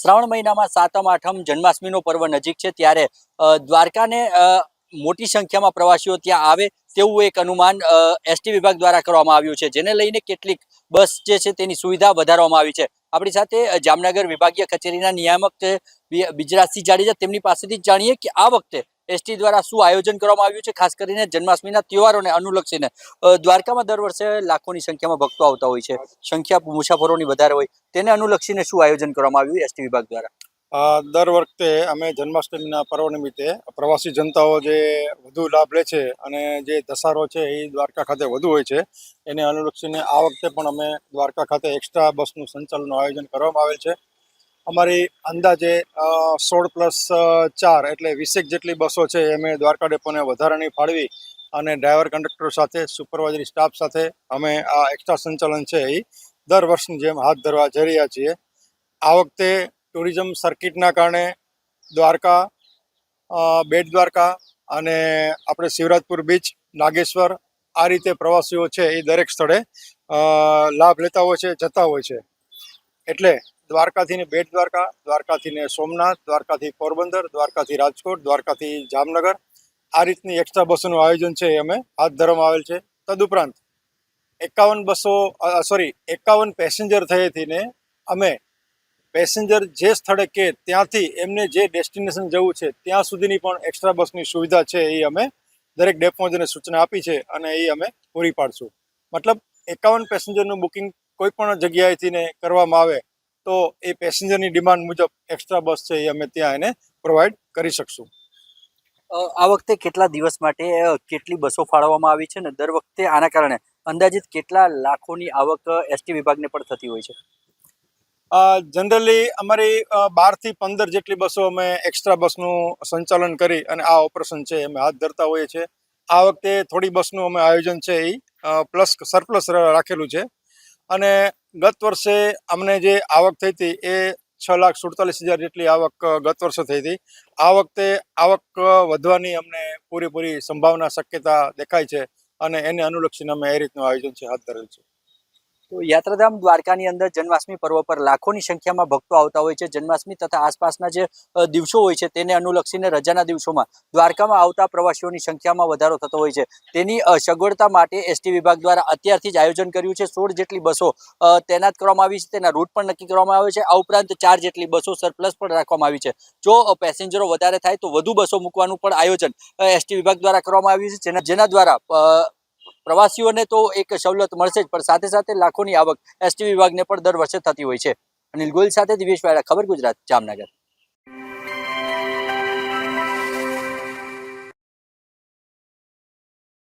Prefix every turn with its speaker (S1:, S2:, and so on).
S1: શ્રાવણ મહિનામાં સાતમ, આઠમ જન્માષ્ટમીનો પર્વ નજીક છે ત્યારે દ્વારકાને મોટી સંખ્યામાં પ્રવાસીઓ ત્યાં આવે તેવું એક અનુમાન એસટી વિભાગ દ્વારા કરવામાં આવ્યું છે. જેને લઈને કેટલીક બસ જે છે તેની સુવિધા વધારવામાં આવી છે. આપણી સાથે જામનગર વિભાગીય કચેરીના નિયામક બિજરાજસિંહ જાડેજા. તેમની પાસેથી જાણીએ કે આ વખતે એસટી દ્વારા શું આયોજન કરવામાં આવ્યું છે? ખાસ કરીને જન્માષ્ટમીના તહેવારોને અનુલક્ષીને. દ્વારકામાં દર વર્ષે લાખોની સંખ્યામાં ભક્તો આવતા હોય છે. સંખ્યા મુસાફરોની વધારે હોય. તેને અનુલક્ષીને શું આયોજન કરવામાં આવ્યું એસટી વિભાગ દ્વારા?
S2: દર વખતે અમે જન્માષ્ટમીના પર્વ નિમિત્તે પ્રવાસી જનતાઓ જે વધુ લાભ લે છે અને જે દસારો છે એ દ્વારકા ખાતે વધુ હોય છે, એને અનુલક્ષીને આ વખતે પણ અમે દ્વારકા ખાતે એક્સ્ટ્રા બસનું સંચાલનનું આયોજન કરવામાં આવેલ છે. અમારી અંદાજે સોળ પ્લસ ચાર એટલે વીસેક જેટલી બસો છે અમે દ્વારકા ડેપોને વધારાની ફાળવી અને ડ્રાઈવર કંડક્ટર સાથે, સુપરવાઇઝરી સ્ટાફ સાથે અમે આ એક્સ્ટ્રા સંચાલન છે એ દર વર્ષની જેમ હાથ ધરવા જઈ રહ્યા છીએ. આ વખતે ટુરિઝમ સર્કિટના કારણે દ્વારકા બેટ દ્વારકા અને આપણે શિવરાજપુર બીચ, નાગેશ્વર આ રીતે પ્રવાસીઓ છે એ દરેક સ્થળે લાભ લેતા હોય છે, જતા હોય છે. એટલે દ્વારકાથી ને બેટ દ્વારકા દ્વારકાથીને સોમનાથ દ્વારકાથી પોરબંદર દ્વારકાથી રાજકોટ દ્વારકાથી જામનગર. આ રીતની એક્સ્ટ્રા બસોનું આયોજન છે એ અમે હાથ ધરવામાં આવેલ છે. તદુપરાંત એકાવન બસો સોરી એકાવન પેસેન્જર થયેથી ને અમે પેસેન્જર જે સ્થળે કે ત્યાંથી એમને જે ડેસ્ટિનેશન જવું છે ત્યાં સુધીની પણ એક્સ્ટ્રા બસની સુવિધા છે એ અમે દરેક ડેપોજને સૂચના આપી છે અને એ અમે પૂરી પાડશું. મતલબ એકાવન પેસેન્જરનું બુકિંગ કોઈ પણ જગ્યાએથી ને કરવામાં આવે તો એ પેસેન્જરની ડિમાન્ડ મુજબ એક્સ્ટ્રા બસ છે એ અમે ત્યાં એને પ્રોવાઈડ કરી શકશું.
S1: આ વખતે કેટલા દિવસ માટે કેટલી બસો ફાળવવામાં આવી છે ને દર વખતે આના કારણે? અંદાજિત કેટલા લાખોની આવક એસટી વિભાગને પણ થતી હોય છે?
S2: જનરલી અમારી બારથી પંદર જેટલી બસો અમે એક્સ્ટ્રા બસનું સંચાલન કરી અને આ ઓપરેશન છે અમે હાથ ધરતા હોઈએ છીએ. આ વખતે થોડી બસનું અમે આયોજન છે એ પ્લસ સરપ્લસ રાખેલું છે. અને ગત વર્ષે અમને જે આવક થઈ હતી એ છ લાખ સુડતાલીસ હજાર જેટલી આવક ગત વર્ષે થઈ હતી. આ વખતે આવક વધવાની અમને પૂરેપૂરી સંભાવના, શક્યતા દેખાય છે અને એને અનુલક્ષીને અમે એ રીતનું આયોજન છે, હાથ ધરેલ છે.
S1: તો યાત્રાધામ દ્વારકાની અંદર જન્માષ્ટમી પર્વ પર લાખોની સંખ્યામાં ભક્તો આવતા હોય છે. જન્માષ્ટમી તથા આસપાસના જે દિવસો હોય છે તેને અનુલક્ષીને રજાના દિવસોમાં દ્વારકામાં આવતા પ્રવાસીઓની સંખ્યામાં વધારો થતો હોય છે. તેની સગવડતા માટે એસટી વિભાગ દ્વારા અત્યારથી જ આયોજન કર્યું છે. સોળ જેટલી બસો તૈનાત કરવામાં આવી છે. તેના રૂટ પણ નક્કી કરવામાં આવે છે. આ ઉપરાંત ચાર જેટલી બસો સરપ્લસ પણ રાખવામાં આવી છે. જો પેસેન્જરો વધારે થાય તો વધુ બસો મૂકવાનું પણ આયોજન એસટી વિભાગ દ્વારા કરવામાં આવ્યું છે. જેના દ્વારા પ્રવાસીઓને તો એક સવલત મળશે જ, પણ સાથે સાથે લાખોની આવક એસટી વિભાગને પણ દર વર્ષે થતી હોય છે. અનિલ ગોયલ સાથે દિવેશ વાળા ખબર ગુજરાત, જામનગર.